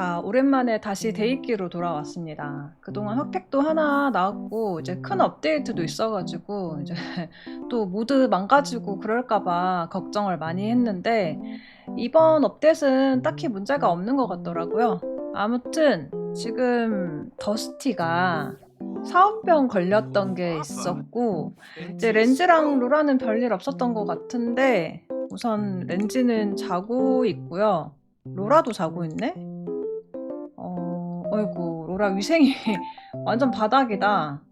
자, 오랜만에 다시 데이기로 돌아왔습니다. 그동안 흑택도 하나 나왔고, 이제 큰 업데이트도 있어가지고, 이제 또 모드 망가지고 그럴까봐 걱정을 많이 했는데, 이번 업데이트는 딱히 문제가 없는 것 같더라고요. 아무튼, 지금 더스티가 사업병 걸렸던 게 있었고, 이제 렌즈랑 로라는 별일 없었던 것 같은데, 우선 렌즈는 자고 있고요. 로라도 자고 있네? 어, 어이구, 로라 위생이 완전 바닥이다.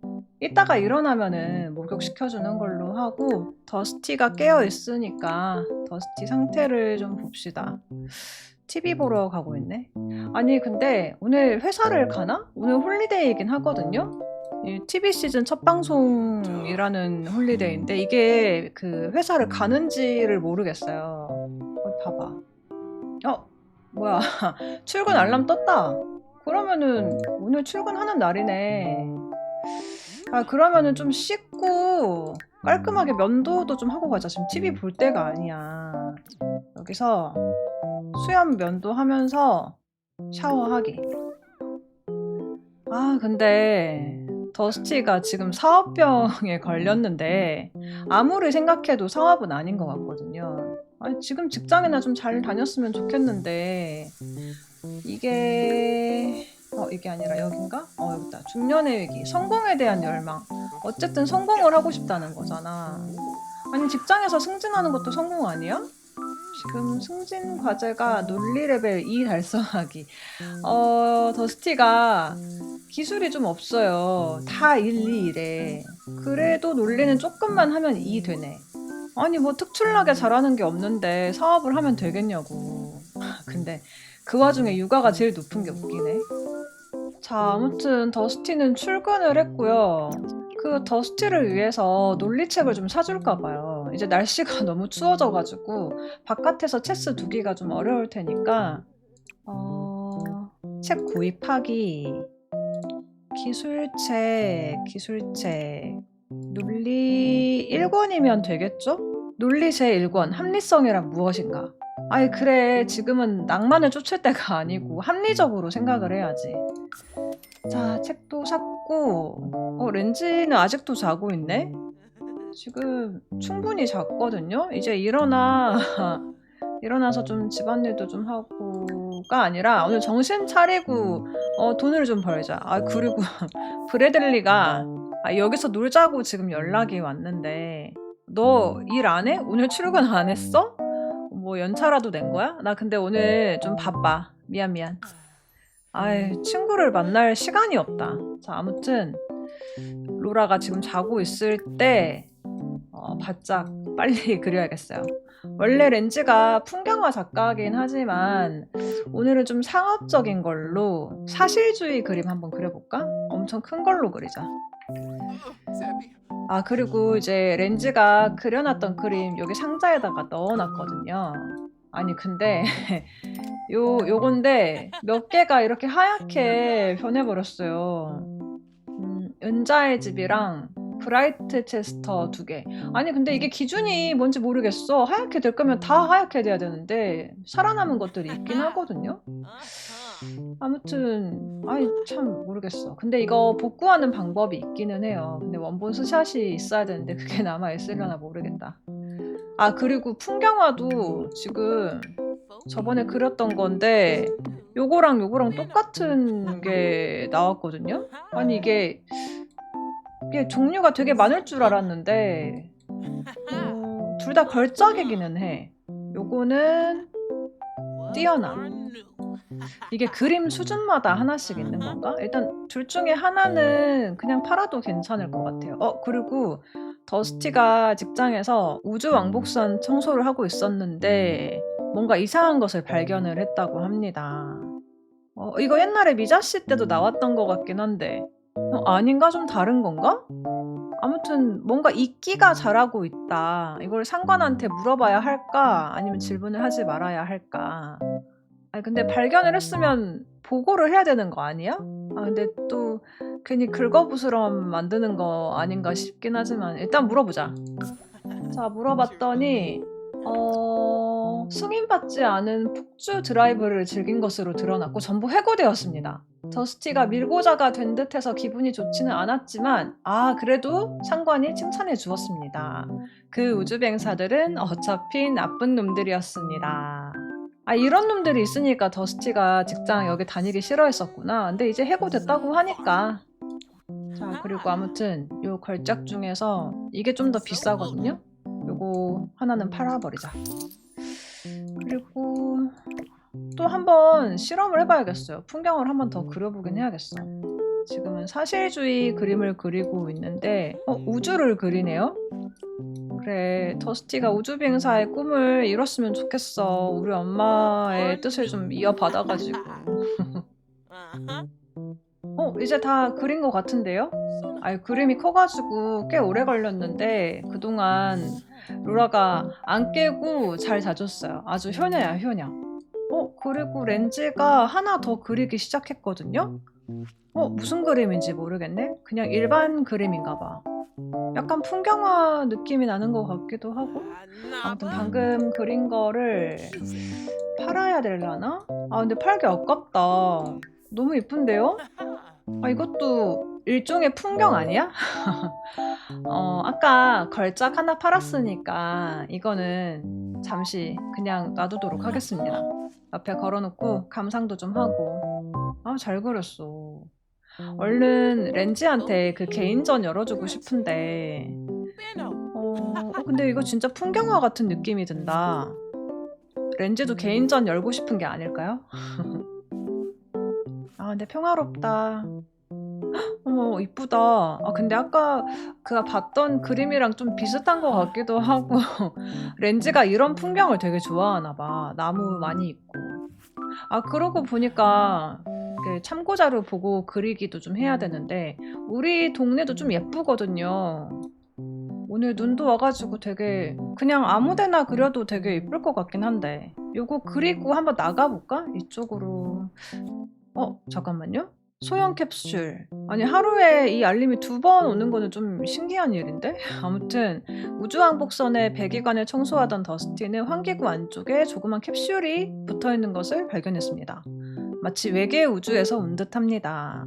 이따가 일어나면은 목욕시켜주는 걸로 하고, 더스티가 깨어 있으니까 더스티 상태를 좀 봅시다. TV 보러 가고 있네. 아니, 근데 오늘 회사를 가나? 오늘 홀리데이이긴 하거든요? 이 TV 시즌 첫 방송이라는 홀리데이인데, 이게 그 회사를 가는지를 모르겠어요. 어, 봐봐. 어, 뭐야. 출근 알람 떴다. 그러면은 오늘 출근하는 날이네. 아, 그러면은 좀 씻고 깔끔하게 면도도 좀 하고 가자. 지금 TV 볼 때가 아니야. 여기서 수염 면도 하면서 샤워하기. 아, 근데 더스티가 지금 사업병에 걸렸는데 아무리 생각해도 사업은 아닌 것 같거든요. 아니, 지금 직장이나 좀 잘 다녔으면 좋겠는데 이게 어 이게 아니라 여긴가? 어 여기다. 중년의 위기 성공에 대한 열망. 어쨌든 성공을 하고 싶다는 거잖아. 아니 직장에서 승진하는 것도 성공 아니야? 지금 승진 과제가 논리 레벨 2 달성하기. 어 더스티가 기술이 좀 없어요. 다 1, 2 이래 그래도 논리는 조금만 하면 2 되네. 아니 뭐 특출나게 잘하는 게 없는데 사업을 하면 되겠냐고. 근데 그 와중에 육아가 제일 높은 게 웃기네. 자 아무튼 더스티는 출근을 했고요. 그 더스티를 위해서 논리책을 좀 사줄까 봐요. 이제 날씨가 너무 추워져가지고 바깥에서 체스 두기가 좀 어려울 테니까 어... 책 구입하기 기술책 기술책 논리 1권이면 되겠죠? 논리 제1권 합리성이란 무엇인가? 아이 그래 지금은 낭만을 쫓을 때가 아니고 합리적으로 생각을 해야지 자 책도 샀고 어 렌즈는 아직도 자고 있네? 지금 충분히 잤거든요? 이제 일어나 일어나서 좀 집안일도 좀 하고가 아니라 오늘 정신 차리고 어 돈을 좀 벌자 아 그리고 브래들리가 아, 여기서 놀자고 지금 연락이 왔는데 너 일 안 해? 오늘 출근 안 했어? 뭐 연차라도 낸 거야? 나 근데 오늘 좀 바빠. 미안 미안. 아이 친구를 만날 시간이 없다. 자 아무튼 로라가 지금 자고 있을 때 어, 바짝 빨리 그려야겠어요. 원래 렌즈가 풍경화 작가긴 하지만 오늘은 좀 상업적인 걸로 사실주의 그림 한번 그려볼까? 엄청 큰 걸로 그리자. 아 그리고 이제 렌즈가 그려놨던 그림 여기 상자에다가 넣어놨거든요. 아니 근데 요 요건데 몇 개가 이렇게 하얗게 변해버렸어요. 음, 은자의 집이랑 브라이트 체스터 두 개. 아니 근데 이게 기준이 뭔지 모르겠어. 하얗게 될 거면 다 하얗게 돼야 되는데 살아남은 것들이 있긴 하거든요. 아무튼 아이 참 모르겠어. 근데 이거 복구하는 방법이 있기는 해요. 근데 원본 스샷이 있어야 되는데 그게 남아 있으려나 모르겠다. 아 그리고 풍경화도 지금 저번에 그렸던 건데 요거랑 요거랑 똑같은 게 나왔거든요. 아니 이게 이게 종류가 되게 많을 줄 알았는데 어, 둘다 걸작이기는 해. 요거는 뛰어나. 이게 그림 수준마다 하나씩 있는 건가? 일단 둘 중에 하나는 그냥 팔아도 괜찮을 것 같아요. 어, 그리고 더스티가 직장에서 우주 왕복선 청소를 하고 있었는데 뭔가 이상한 것을 발견을 했다고 합니다. 어, 이거 옛날에 미자 씨 때도 나왔던 것 같긴 한데 어, 아닌가? 좀 다른 건가? 아무튼 뭔가 이끼가 자라고 있다. 이걸 상관한테 물어봐야 할까? 아니면 질문을 하지 말아야 할까? 아니 근데 발견을 했으면 보고를 해야 되는 거 아니야? 아 근데 또 괜히 긁어부스럼 만드는 거 아닌가 싶긴 하지만 일단 물어보자. 자 물어봤더니 어, 승인받지 않은 폭주 드라이브를 즐긴 것으로 드러났고 전부 해고되었습니다. 더스티가 밀고자가 된 듯해서 기분이 좋지는 않았지만 아 그래도 상관이 칭찬해 주었습니다. 그 우주뱅사들은 어차피 나쁜 놈들이었습니다. 아 이런 놈들이 있으니까 더스티가 직장 여기 다니기 싫어했었구나. 근데 이제 해고됐다고 하니까 자 그리고 아무튼 요 걸작 중에서 이게 좀 더 비싸거든요. 요거 하나는 팔아버리자. 그리고 또 한번 실험을 해봐야겠어요. 풍경을 한번 더 그려보긴 해야겠어. 지금은 사실주의 그림을 그리고 있는데 어, 우주를 그리네요. 그래 더스티가 우주 비행사의 꿈을 이뤘으면 좋겠어. 우리 엄마의 뜻을 좀 이어받아가지고. 어 이제 다 그린 것 같은데요? 아니 그림이 커가지고 꽤 오래 걸렸는데 그동안 로라가 안 깨고 잘 다줬어요. 아주 효녀야 효녀. 어 그리고 렌즈가 하나 더 그리기 시작했거든요. 어 무슨 그림인지 모르겠네. 그냥 일반 그림인가 봐. 약간 풍경화 느낌이 나는 것 같기도 하고. 아무튼 방금 그린 거를 팔아야 되려나? 아 근데 팔기 아깝다. 너무 이쁜데요? 아 이것도 일종의 풍경 아니야? 어 아까 걸작 하나 팔았으니까 이거는 잠시 그냥 놔두도록 하겠습니다. 옆에 걸어놓고 감상도 좀 하고 아 잘 그렸어. 얼른 렌지한테 그 개인전 열어주고 싶은데 어, 어, 근데 이거 진짜 풍경화 같은 느낌이 든다. 렌즈도 개인전 열고 싶은 게 아닐까요? 아, 근데 평화롭다. 헉, 어머, 이쁘다. 아, 근데 아까 그가 봤던 그림이랑 좀 비슷한 것 같기도 하고, 렌즈가 이런 풍경을 되게 좋아하나 봐. 나무 많이 있고. 아, 그러고 보니까 그 참고자료 보고 그리기도 좀 해야 되는데, 우리 동네도 좀 예쁘거든요. 오늘 눈도 와가지고 되게 그냥 아무데나 그려도 되게 예쁠 것 같긴 한데 요거 그리고 한번 나가볼까? 이쪽으로. 어 잠깐만요. 소형 캡슐. 아니 하루에 이 알림이 두 번 오는 거는 좀 신기한 일인데? 아무튼 우주왕복선의 배기관을 청소하던 더스티는 환기구 안쪽에 조그만 캡슐이 붙어있는 것을 발견했습니다 마치 외계 우주에서 온 듯합니다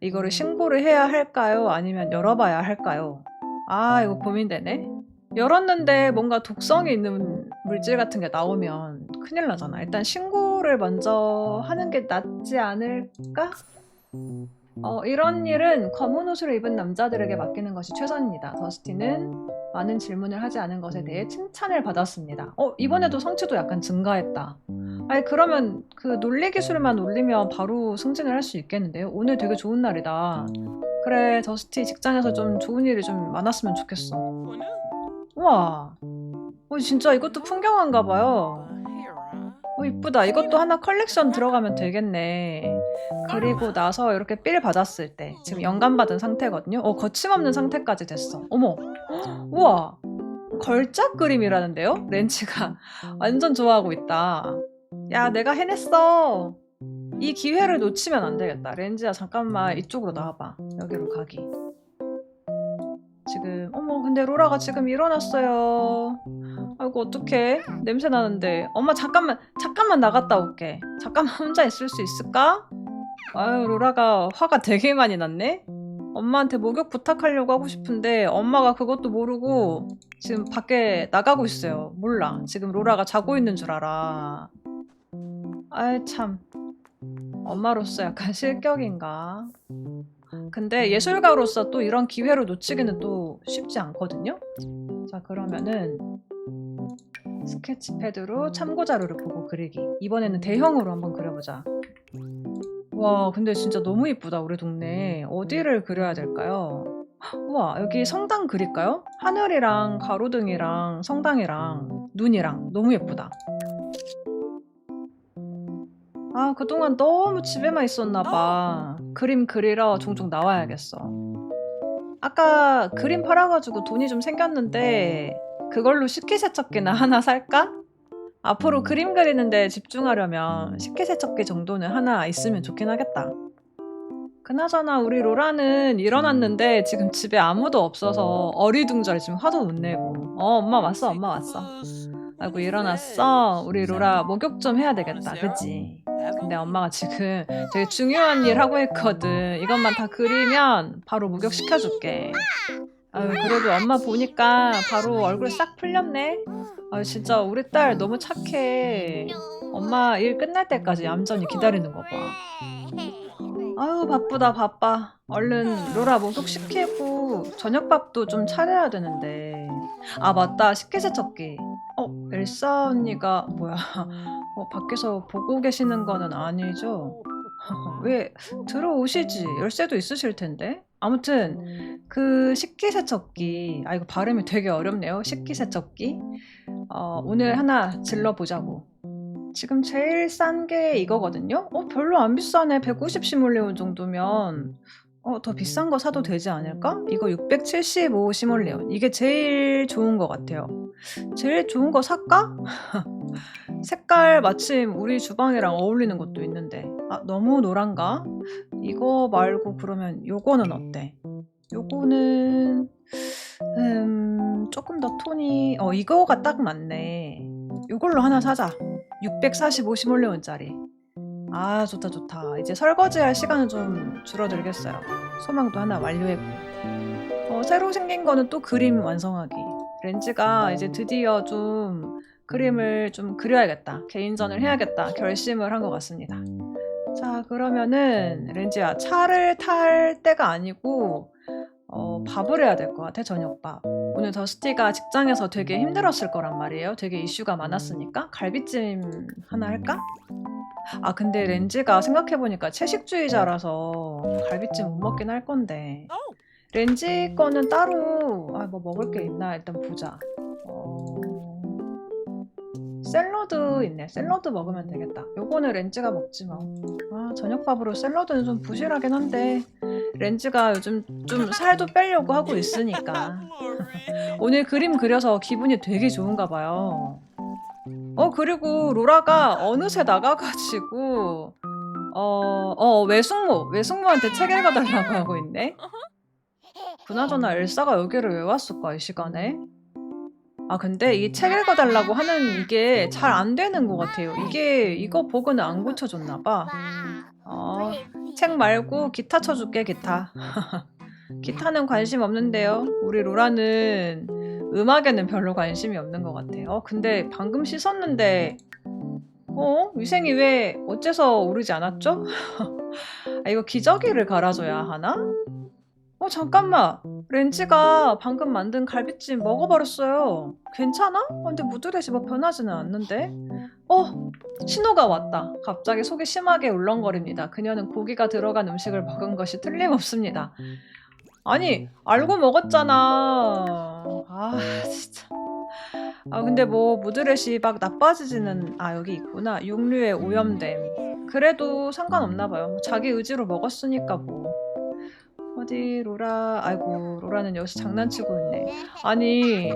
이거를 신고를 해야 할까요? 아니면 열어봐야 할까요? 아, 이거 고민되네. 열었는데 뭔가 독성이 있는 물질 같은 게 나오면 큰일 나잖아. 일단 신고를 먼저 하는 게 낫지 않을까? 어, 이런 일은 검은 옷을 입은 남자들에게 맡기는 것이 최선입니다. 더스티는 많은 질문을 하지 않은 것에 대해 칭찬을 받았습니다. 어, 이번에도 성취도 약간 증가했다. 아니, 그러면 그 논리 기술만 올리면 바로 승진을 할 수 있겠는데요? 오늘 되게 좋은 날이다. 그래, 더스티 직장에서 좀 좋은 일이 좀 많았으면 좋겠어. 우와. 어, 진짜 이것도 풍경화인가 봐요. 어, 이쁘다. 이것도 하나 컬렉션 들어가면 되겠네. 그리고 나서 이렇게 삘 받았을 때 지금 연간 받은 상태거든요. 어, 거침없는 상태까지 됐어. 어머. 헉, 우와. 걸작 그림이라는데요? 렌치가 완전 좋아하고 있다. 야, 내가 해냈어. 이 기회를 놓치면 안 되겠다. 렌즈야, 잠깐만 이쪽으로 나와봐. 여기로 가기. 지금, 어머, 근데 로라가 지금 일어났어요. 아이고, 어떡해. 냄새 나는데. 엄마, 잠깐만, 잠깐만 나갔다 올게. 잠깐만 혼자 있을 수 있을까? 아유, 로라가 화가 되게 많이 났네? 엄마한테 목욕 부탁하려고 하고 싶은데 엄마가 그것도 모르고 지금 밖에 나가고 있어요. 몰라. 지금 로라가 자고 있는 줄 알아. 아이, 참. 엄마로서 약간 실격인가? 근데 예술가로서 또 이런 기회를 놓치기는 또 쉽지 않거든요? 자, 그러면은 스케치패드로 참고 자료를 보고 그리기. 이번에는 대형으로 한번 그려보자. 와, 근데 진짜 너무 이쁘다, 우리 동네. 어디를 그려야 될까요? 우와, 여기 성당 그릴까요? 하늘이랑 가로등이랑 성당이랑 눈이랑 너무 예쁘다. 아, 그동안 너무 집에만 있었나 봐. 그림 그리러 종종 나와야겠어. 아까 그림 팔아가지고 돈이 좀 생겼는데 그걸로 식기세척기나 하나 살까? 앞으로 그림 그리는데 집중하려면 식기세척기 정도는 하나 있으면 좋긴 하겠다. 그나저나 우리 로라는 일어났는데 지금 집에 아무도 없어서 어리둥절 지금 화도 못 내고. 어, 엄마 왔어, 엄마 왔어. 아이고 일어났어. 우리 로라 목욕 좀 해야 되겠다. 그치? 근데 엄마가 지금 되게 중요한 일 하고 있거든. 이것만 다 그리면 바로 목욕 시켜줄게. 아유 그래도 엄마 보니까 바로 얼굴 싹 풀렸네. 아유 진짜 우리 딸 너무 착해. 엄마 일 끝날 때까지 얌전히 기다리는 거 봐. 아유 바쁘다 바빠. 얼른 로라 목욕 시키고 저녁밥도 좀 차려야 되는데. 아 맞다 식기세척기. 어 엘사 언니가 뭐야? 어, 밖에서 보고 계시는 거는 아니죠? 왜 들어오시지? 열쇠도 있으실 텐데. 아무튼 그 식기세척기. 아 이거 발음이 되게 어렵네요. 식기세척기. 어, 오늘 하나 질러 보자고. 지금 제일 싼 게 이거거든요. 어 별로 안 비싸네. 150 시몰레온 정도면 어 더 비싼 거 사도 되지 않을까? 이거 675 시몰레온. 이게 제일 좋은 것 같아요. 제일 좋은 거 살까? 색깔 마침 우리 주방이랑 어울리는 것도 있는데 아 너무 노란가? 이거 말고 그러면 요거는 어때? 요거는 음 조금 더 톤이 어 이거가 딱 맞네 요걸로 하나 사자 645 시몰레온짜리 아 좋다 좋다 이제 설거지 할 시간은 좀 줄어들겠어요 소망도 하나 완료했고 어, 새로 생긴 거는 또 그림 완성하기 렌즈가 이제 드디어 좀 그림을 좀 그려야겠다. 개인전을 해야겠다. 결심을 한 것 같습니다. 자, 그러면은 렌지야, 차를 탈 때가 아니고 어, 밥을 해야 될 것 같아, 저녁밥. 오늘 더스티가 직장에서 되게 힘들었을 거란 말이에요. 되게 이슈가 많았으니까. 갈비찜 하나 할까? 아, 근데 렌지가 생각해보니까 채식주의자라서 갈비찜 못 먹긴 할 건데. 렌지 거는 따로, 아, 뭐 먹을 게 있나? 일단 보자. 어... 샐러드 있네. 샐러드 먹으면 되겠다. 요거는 렌즈가 먹지 뭐. 아, 저녁밥으로 샐러드는 좀 부실하긴 한데 렌즈가 요즘 좀 살도 빼려고 하고 있으니까 오늘 그림 그려서 기분이 되게 좋은가 봐요. 어 그리고 로라가 어느새 나가가지고 어, 어 외숙모 외숙모한테 책 읽어달라고 하고 있네. 그나저나 엘사가 여기를 왜 왔을까 이 시간에? 아 근데 이 책 읽어달라고 하는 이게 잘 안 되는 것 같아요. 이게 이거 버그는 안 고쳐줬나 봐. 어, 책 말고 기타 쳐줄게 기타. 기타는 관심 없는데요. 우리 로라는 음악에는 별로 관심이 없는 것 같아요. 어, 근데 방금 씻었는데 어 위생이 왜 어째서 오르지 않았죠? 아, 이거 기저귀를 갈아줘야 하나? 어 잠깐만 렌지가 방금 만든 갈비찜 먹어버렸어요 괜찮아? 어, 근데 무드렛이 뭐 변하지는 않는데 어 신호가 왔다 갑자기 속이 심하게 울렁거립니다 그녀는 고기가 들어간 음식을 먹은 것이 틀림없습니다 아니 알고 먹었잖아. 아 진짜. 아 근데 뭐 무드렛이 막 나빠지지는 아 여기 있구나. 육류에 오염됨. 그래도 상관없나 봐요. 자기 의지로 먹었으니까 뭐. 어디 로라 아이고 로라는 여기서 장난치고 있네. 아니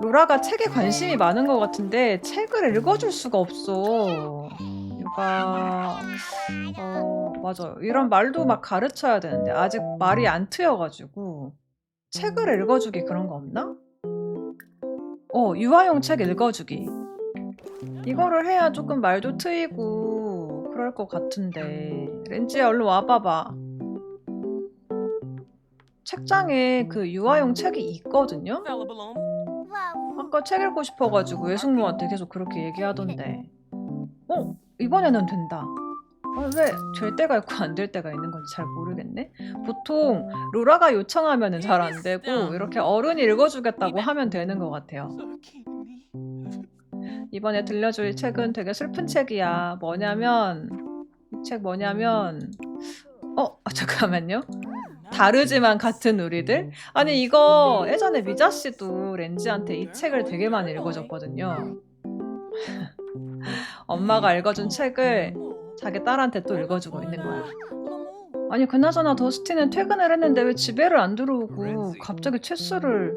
로라가 책에 관심이 많은 것 같은데 책을 읽어줄 수가 없어. 유가 어 맞아요 이런 말도 막 가르쳐야 되는데 아직 말이 안 트여가지고 책을 읽어주기 그런 거 없나? 어 유아용 책 읽어주기 이거를 해야 조금 말도 트이고 그럴 것 같은데 렌지야 얼른 와봐봐 책장에 그 유아용 책이 있거든요. 아까 책 읽고 싶어가지고 외숙모한테 계속 그렇게 얘기하던데. 어 이번에는 된다. 어, 왜될 때가 있고 안 될 때가 있는 건지 잘 모르겠네. 보통 로라가 요청하면 잘 안 되고 이렇게 어른이 읽어주겠다고 하면 되는 것 같아요. 이번에 들려줄 책은 되게 슬픈 책이야. 뭐냐면 이 책 뭐냐면 어 잠깐만요. 다르지만 같은 우리들? 아니 이거 예전에 미자 씨도 렌지한테 이 책을 되게 많이 읽어줬거든요. 엄마가 읽어준 책을 자기 딸한테 또 읽어주고 있는 거야. 아니 그나저나 더스티는 퇴근을 했는데 왜 집에를 안 들어오고 갑자기 체스를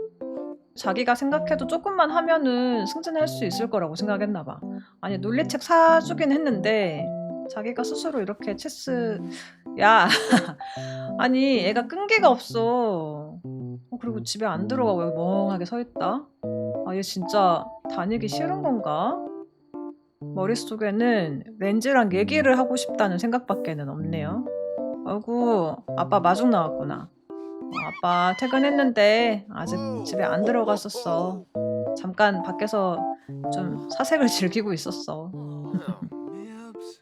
자기가 생각해도 조금만 하면은 승진할 수 있을 거라고 생각했나 봐. 아니 논리책 사주긴 했는데 자기가 스스로 이렇게 체스 야 아니 애가 끈기가 없어 어, 그리고 집에 안 들어가고 멍하게 서 있다 아 얘 진짜 다니기 싫은 건가? 머릿속에는 렌즈랑 얘기를 하고 싶다는 생각밖에는 없네요. 아이고, 아빠 마중 나왔구나. 어, 아빠 퇴근했는데 아직 집에 안 들어갔었어. 잠깐 밖에서 좀 사색을 즐기고 있었어.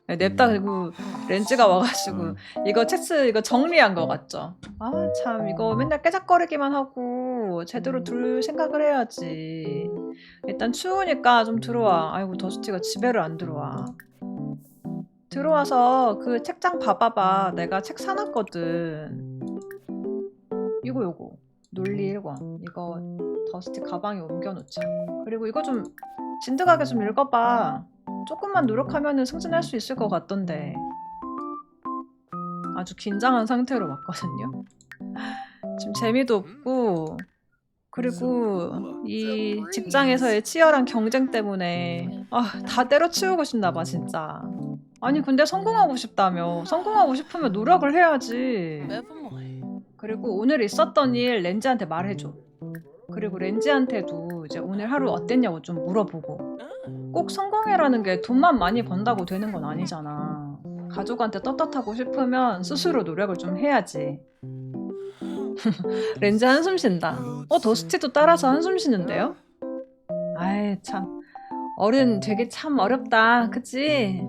네, 냅다 그리고 렌즈가 와가지고 이거 체스 이거 정리한 거 같죠? 아 참 이거 맨날 깨작거리기만 하고 제대로 둘 생각을 해야지. 일단 추우니까 좀 들어와. 아이고 더스티가 집에를 안 들어와. 들어와서 그 책장 봐봐봐. 내가 책 사놨거든. 이거 요거 논리 1권 이거 더스티 가방에 옮겨놓자. 그리고 이거 좀 진득하게 좀 읽어봐. 조금만 노력하면 승진할 수 있을 것 같던데. 아주 긴장한 상태로 왔거든요. 지금 재미도 없고, 그리고 이 직장에서의 치열한 경쟁 때문에 아, 다 때려치우고 싶나 봐, 진짜. 아니, 근데 성공하고 싶다며. 성공하고 싶으면 노력을 해야지. 그리고 오늘 있었던 일 렌즈한테 말해줘. 그리고 렌즈한테도 이제 오늘 하루 어땠냐고 좀 물어보고. 꼭 성공해라는 게 돈만 많이 번다고 되는 건 아니잖아. 가족한테 떳떳하고 싶으면 스스로 노력을 좀 해야지. 렌즈 한숨 쉰다. 어, 더스티도 따라서 한숨 쉬는데요? 아이, 참. 어른 되게 참 어렵다. 그치?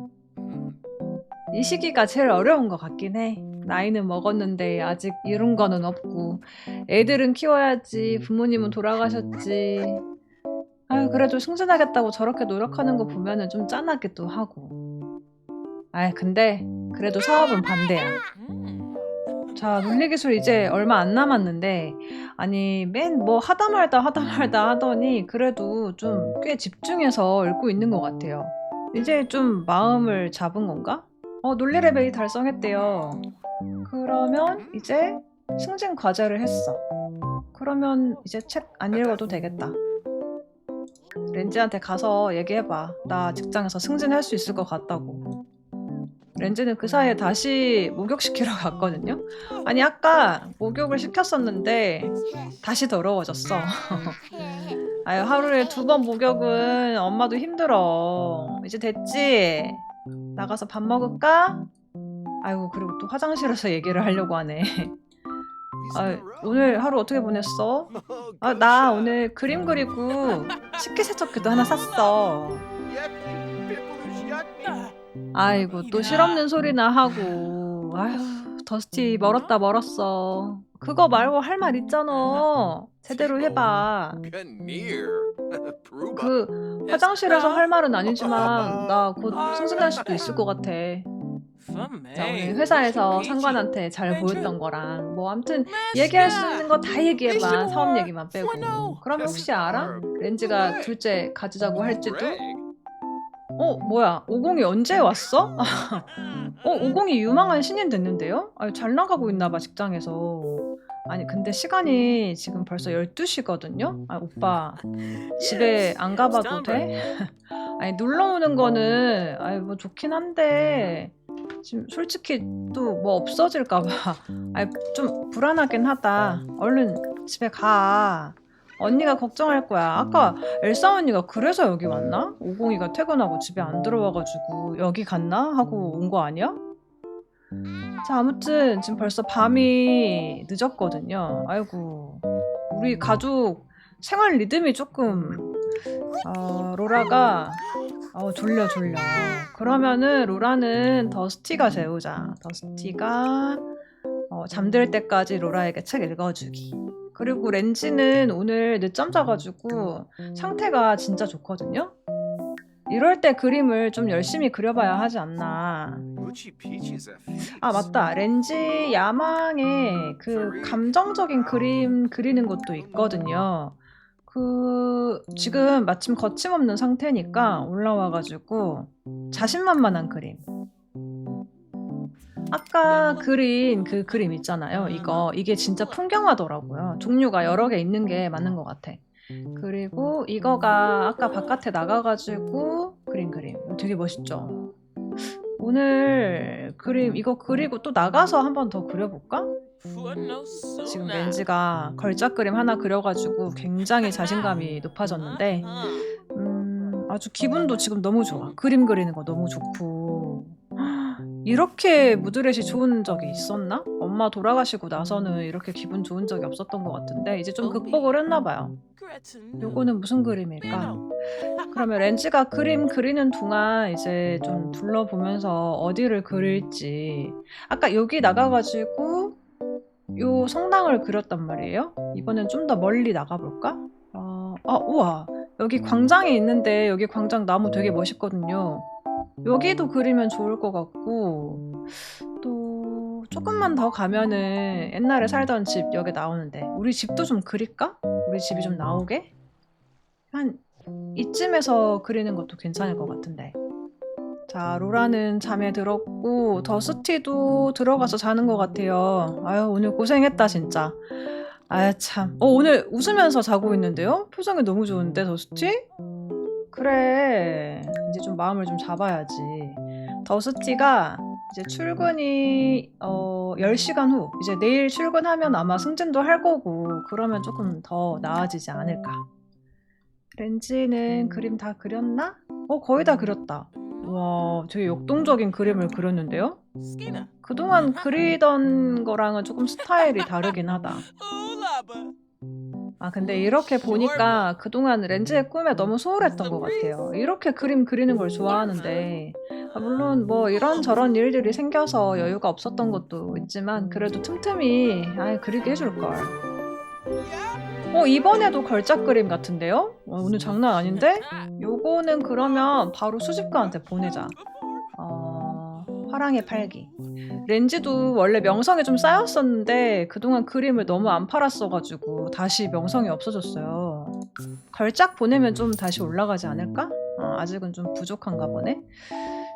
이 시기가 제일 어려운 것 같긴 해. 나이는 먹었는데 아직 이룬 거는 없고 애들은 키워야지 부모님은 돌아가셨지 아유 그래도 승진하겠다고 저렇게 노력하는 거 보면은 좀 짠하기도 하고 아이 근데 그래도 사업은 반대야 자 논리기술 이제 얼마 안 남았는데 아니 맨 뭐 하다 말다 하다 말다 하더니 그래도 좀 꽤 집중해서 읽고 있는 것 같아요 이제 좀 마음을 잡은 건가? 어 논리 레벨이 달성했대요 그러면 이제 승진 과제를 했어. 그러면 이제 책 안 읽어도 되겠다. 렌즈한테 가서 얘기해봐. 나 직장에서 승진할 수 있을 것 같다고. 렌즈는 그 사이에 다시 목욕시키러 갔거든요. 아니 아까 목욕을 시켰었는데 다시 더러워졌어. 아유 하루에 두 번 목욕은 엄마도 힘들어. 이제 됐지? 나가서 밥 먹을까? 아이고 그리고 또 화장실에서 얘기를 하려고 하네. 아, 오늘 하루 어떻게 보냈어? 아, 나 오늘 그림 그리고 식기세척기도 하나 샀어. 아이고 또 실없는 소리나 하고. 아휴 더스티 멀었다 멀었어. 그거 말고 할 말 있잖아. 제대로 해봐. 그 화장실에서 할 말은 아니지만 나 곧 승진할 수도 있을 것 같아. 자, 오늘 회사에서 상관한테 잘 보였던 거랑 뭐 아무튼 얘기할 수 있는 거 다 얘기해봐. 사업 얘기만 빼고. 그러면 혹시 알아? 렌즈가 둘째 가지자고 할지도? 어 뭐야 오공이 언제 왔어? 어 오공이 유망한 신인 됐는데요? 아유, 잘 나가고 있나 봐 직장에서 아니 근데 시간이 지금 벌써 12시거든요? 아 오빠 집에 안 가봐도 돼? 아니 놀러 오는 거는 아니 뭐 좋긴 한데 지금 솔직히 또 뭐 없어질까봐 아니 좀 불안하긴 하다. 얼른 집에 가. 언니가 걱정할 거야. 아까 엘사 언니가 그래서 여기 왔나? 오공이가 퇴근하고 집에 안 들어와가지고 여기 갔나? 하고 온 거 아니야? 자 아무튼 지금 벌써 밤이 늦었거든요. 아이고 우리 가족 생활 리듬이 조금 어, 로라가 어, 졸려 졸려. 그러면은 로라는 더스티가 재우자. 더스티가 어, 잠들 때까지 로라에게 책 읽어주기. 그리고 렌지는 오늘 늦잠 자가지고 상태가 진짜 좋거든요. 이럴 때 그림을 좀 열심히 그려봐야 하지 않나. 아 맞다 렌지 야망에 그 감정적인 그림 그리는 것도 있거든요. 그 지금 마침 거침없는 상태니까 올라와가지고 자신만만한 그림. 아까 그린 그 그림 있잖아요. 이거 이게 진짜 풍경화더라고요. 종류가 여러 개 있는 게 맞는 것 같아. 그리고 이거가 아까 바깥에 나가가지고 그린 그림. 되게 멋있죠. 오늘 그림 이거 그리고 또 나가서 한 번 더 그려볼까? 지금 렌즈가 걸작 그림 하나 그려가지고 굉장히 자신감이 높아졌는데 음, 아주 기분도 지금 너무 좋아. 그림 그리는 거 너무 좋고. 이렇게 무드렛이 좋은 적이 있었나? 엄마 돌아가시고 나서는 이렇게 기분 좋은 적이 없었던 것 같은데 이제 좀 극복을 했나 봐요. 요거는 무슨 그림일까? 그러면 렌즈가 그림 그리는 동안 이제 좀 둘러보면서 어디를 그릴지 아까 여기 나가가지고 요 성당을 그렸단 말이에요. 이번엔 좀 더 멀리 나가볼까? 아, 아, 우와. 여기 광장이 있는데 여기 광장 나무 되게 멋있거든요. 여기도 그리면 좋을 것 같고 또 조금만 더 가면은 옛날에 살던 집 여기 나오는데 우리 집도 좀 그릴까? 우리 집이 좀 나오게? 한 이쯤에서 그리는 것도 괜찮을 것 같은데. 자, 로라는 잠에 들었고, 더스티도 들어가서 자는 것 같아요. 아유, 오늘 고생했다, 진짜. 아유, 참. 어, 오늘 웃으면서 자고 있는데요? 표정이 너무 좋은데, 더스티? 그래. 이제 좀 마음을 좀 잡아야지. 더스티가 이제 출근이, 어, 10시간 후, 이제 내일 출근하면 아마 승진도 할 거고, 그러면 조금 더 나아지지 않을까. 렌즈는 그림 다 그렸나? 어, 거의 다 그렸다. 와, 되게 역동적인 그림을 그렸는데요? 그동안 그리던 거랑은 조금 스타일이 다르긴 하다. 아, 근데 이렇게 보니까 그동안 렌즈의 꿈에 너무 소홀했던 것 같아요. 이렇게 그림 그리는 걸 좋아하는데, 아, 물론 뭐 이런저런 일들이 생겨서 여유가 없었던 것도 있지만, 그래도 틈틈이, 아 그리게 해줄걸. 어, 이번에도 걸작 그림 같은데요? 와, 오늘 장난 아닌데? 요거는 그러면 바로 수집가한테 보내자. 어, 화랑의 팔기. 렌즈도 원래 명성이 좀 쌓였었는데 그동안 그림을 너무 안 팔았어가지고 다시 명성이 없어졌어요. 걸작 보내면 좀 다시 올라가지 않을까? 어, 아직은 좀 부족한가 보네.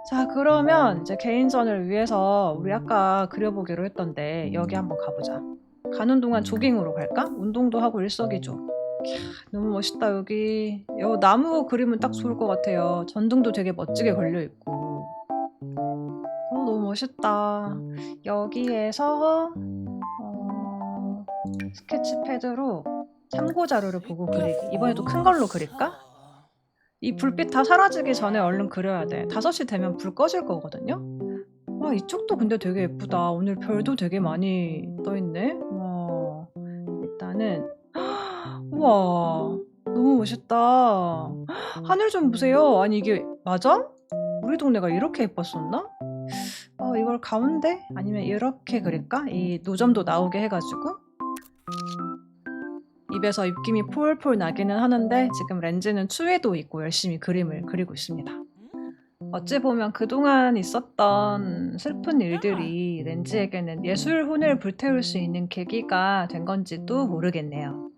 자 그러면 이제 개인전을 위해서 우리 아까 그려보기로 했던데 여기 한번 가보자. 가는 동안 조깅으로 갈까? 운동도 하고 일석이조. 캬, 너무 멋있다 여기. 요 나무 그림은 딱 좋을 것 같아요. 전등도 되게 멋지게 걸려 있고. 멋있다. 여기에서 어, 스케치 패드로 참고 자료를 보고 그리기. 이번에도 큰 걸로 그릴까? 이 불빛 다 사라지기 전에 얼른 그려야 돼. 5시 되면 불 꺼질 거거든요. 와, 이쪽도 근데 되게 예쁘다. 오늘 별도 되게 많이 떠 있네. 와, 일단은 우와, 너무 멋있다. 하늘 좀 보세요. 아니 이게 맞아? 우리 동네가 이렇게 예뻤었나? 어, 이걸 가운데 아니면 이렇게 그릴까? 이 노점도 나오게 해가지고 입에서 입김이 폴폴 나기는 하는데 지금 렌즈는 추위도 있고 열심히 그림을 그리고 있습니다. 어찌 보면 그동안 있었던 슬픈 일들이 렌즈에게는 예술 혼을 불태울 수 있는 계기가 된 건지도 모르겠네요.